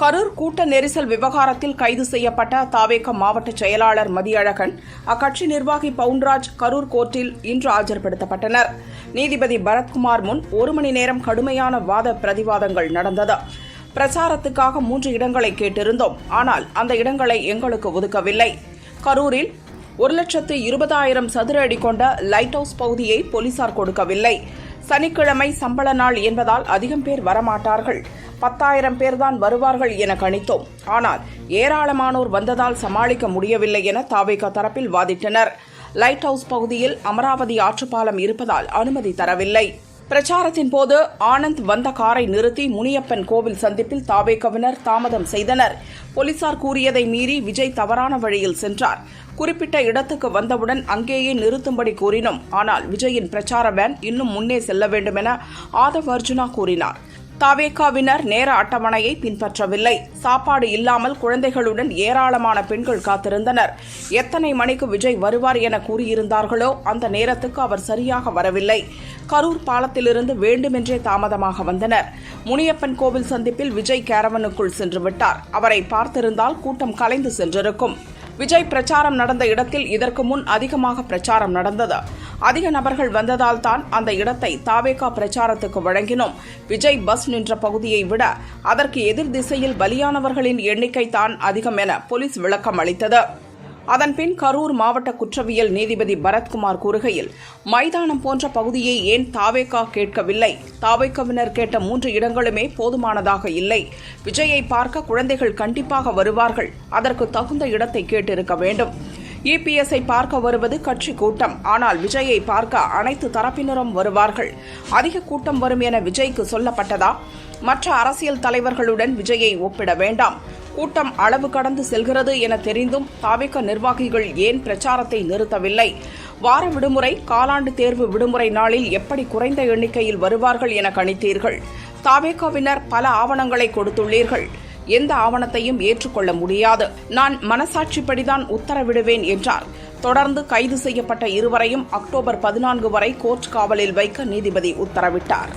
கரூர் கூட்ட நெரிசல் விவகாரத்தில் கைது செய்யப்பட்ட தாவேக மாவட்ட செயலாளர் மதியழகன் அக்கட்சி நிர்வாகி பவுன்ராஜ் கரூர் கோர்ட்டில் இன்று ஆஜர்படுத்தப்பட்டனர். நீதிபதி பரத்குமார் முன் ஒரு மணி நேரம் கடுமையான வாத பிரதிவாதங்கள் நடந்தது. பிரச்சாரத்துக்காக மூன்று இடங்களை கேட்டிருந்தோம். ஆனால் அந்த இடங்களை எங்களுக்கு ஒதுக்கவில்லை. கரூரில் ஒரு லட்சத்து இருபதாயிரம் சதுர அடி கொண்ட லைட் ஹவுஸ் பகுதியை போலீசார் கொடுக்கவில்லை. சனிக்கிழமை சம்பள நாள் என்பதால் அதிகம் பேர் வரமாட்டார்கள். பத்தாயிரம் பேர்தான் வருவார்கள் என கணித்தோம். ஆனால் ஏராளமானோர் வந்ததால் சமாளிக்க முடியவில்லை என தாவேகா தரப்பில் வாதிட்டனர். லைட் ஹவுஸ் பகுதியில் அமராவதி ஆற்றுப்பாலம் இருப்பதால் அனுமதி தரவில்லை. பிரச்சாரத்தின் போது ஆனந்த் வந்த காரை நிறுத்தி முனியப்பன் கோவில் சந்திப்பில் தாவேகவினர் தாமதம் செய்தனர். போலீசார் கூறியதை மீறி விஜய் தவறான வழியில் சென்றார். குறிப்பிட்ட இடத்துக்கு வந்தவுடன் அங்கேயே நிறுத்தும்படி கூறினோம். ஆனால் விஜயின் பிரச்சார வேன் இன்னும் முன்னே செல்ல வேண்டும் என ஆதவ் அர்ஜுனா கூறினார். தவேகாவினர் நேர அட்டவணையை பின்பற்றவில்லை. சாப்பாடு இல்லாமல் குழந்தைகளுடன் ஏராளமான பெண்கள் காத்திருந்தனர். எத்தனை மணிக்கு விஜய் வருவார் என கூறியிருந்தார்களோ அந்த நேரத்துக்கு அவர் சரியாக வரவில்லை. கரூர் பாலத்திலிருந்து வேண்டுமென்றே தாமதமாக வந்தனர். முனியப்பன் கோவில் சந்திப்பில் விஜய் கேரவனுக்குள் சென்று விட்டார். அவரை பார்த்திருந்தால் கூட்டம் கலைந்து சென்றிருக்கும். விஜய் பிரச்சாரம் நடந்த இடத்தில் இதற்கு முன் அதிகமாக பிரச்சாரம் நடந்தது. அதிக நபர்கள் வந்ததால் தான் அந்த இடத்தை தாவேகா பிரச்சாரத்துக்கு வழங்கினோம். விஜய் பஸ் நின்ற பகுதியை விட அதற்கு எதிர் திசையில் பலியானவர்களின் எண்ணிக்கை தான் அதிகம் என போலீஸ் விளக்கம் அளித்தது. அதன்பின் கரூர் மாவட்ட குற்றவியல் நீதிபதி பரத்குமார் கூறுகையில் மைதானம் போன்ற பகுதியை ஏன் தாவேக்கா கேட்கவில்லை? தாவேக்காவினர் கேட்ட மூன்று இடங்களுமே போதுமானதாக இல்லை. விஜயை பார்க்க குழந்தைகள் கண்டிப்பாக வருவார்கள். அதற்கு தகுந்த இடத்தை கேட்டிருக்க வேண்டும். இபிஎஸ்ஐ பார்க்க வருவது கட்சி கூட்டம். ஆனால் விஜயை பார்க்க அனைத்து தரப்பினரும் வருவார்கள். அதிக கூட்டம் வரும் என விஜய்க்கு சொல்லப்பட்டதா? மற்ற அரசியல் தலைவர்களுடன் விஜயை ஒப்பிட வேண்டாம். கூட்டம் அளவு கடந்து செல்கிறது என தெரிந்தும் தாவிக நிர்வாகிகள் ஏன் பிரச்சாரத்தை நிறுத்தவில்லை? வார விடுமுறை காலாண்டு தேர்வு விடுமுறை நாளில் எப்படி குறைந்த எண்ணிக்கையில் வருவார்கள் என கணித்தீர்கள். தாவேகாவினர் பல ஆவணங்களை கொடுத்துள்ளீர்கள். எந்த ஆவணத்தையும் ஏற்றுக்கொள்ள முடியாது நான் மனசாட்சிப்படிதான் உத்தரவிடுவேன் என்றார் தொடர்ந்து கைது செய்யப்பட்ட இருவரையும் அக்டோபர் பதினான்கு வரை கோர்ட் காவலில் வைக்க நீதிபதி உத்தரவிட்டார்